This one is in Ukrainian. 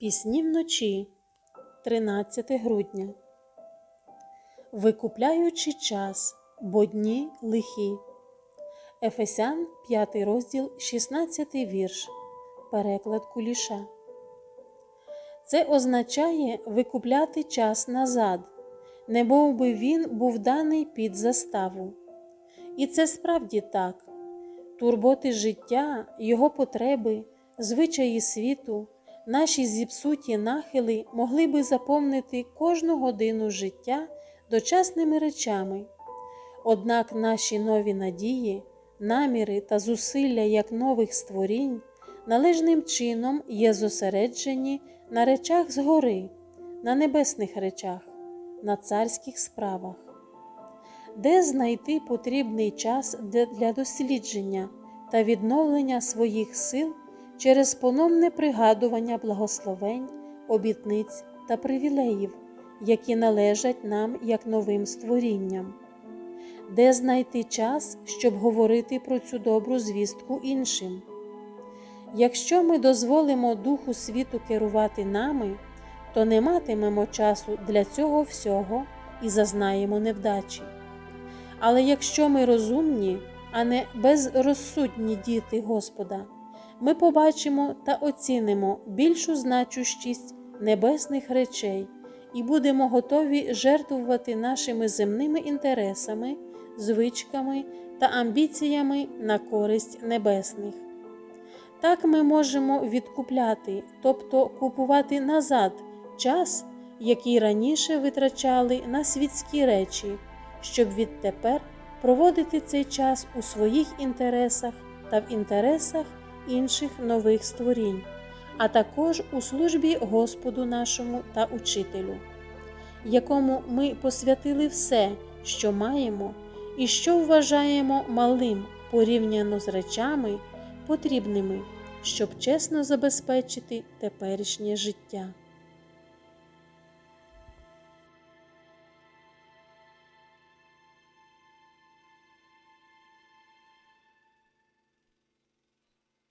Пісні вночі, 13 грудня. Викупляючи час, бо дні лихі. Ефесян, 5 розділ, 16 вірш. Переклад куліша. Це означає викупляти час назад, не мов би він був даний під заставу. І це справді так. Турботи життя, його потреби, звичаї світу, наші зіпсуті нахили могли би заповнити кожну годину життя дочасними речами. Однак наші нові надії, наміри та зусилля як нових створінь належним чином є зосереджені на речах згори, на небесних речах, на царських справах. Де знайти потрібний час для дослідження та відновлення своїх сил через пономне пригадування благословень, обітниць та привілеїв, які належать нам як новим створінням? Де знайти час, щоб говорити про цю добру звістку іншим? Якщо ми дозволимо Духу світу керувати нами, то не матимемо часу для цього всього і зазнаємо невдачі. Але якщо ми розумні, а не безрозсудні діти Господа, ми побачимо та оцінимо більшу значущість небесних речей і будемо готові жертвувати нашими земними інтересами, звичками та амбіціями на користь небесних. Так ми можемо відкупляти, тобто купувати назад час, який раніше витрачали на світські речі, щоб відтепер проводити цей час у своїх інтересах та в інтересах інших нових створінь, а також у службі Господу нашому та Учителю, якому ми посвятили все, що маємо, і що вважаємо малим порівняно з речами, потрібними, щоб чесно забезпечити теперішнє життя.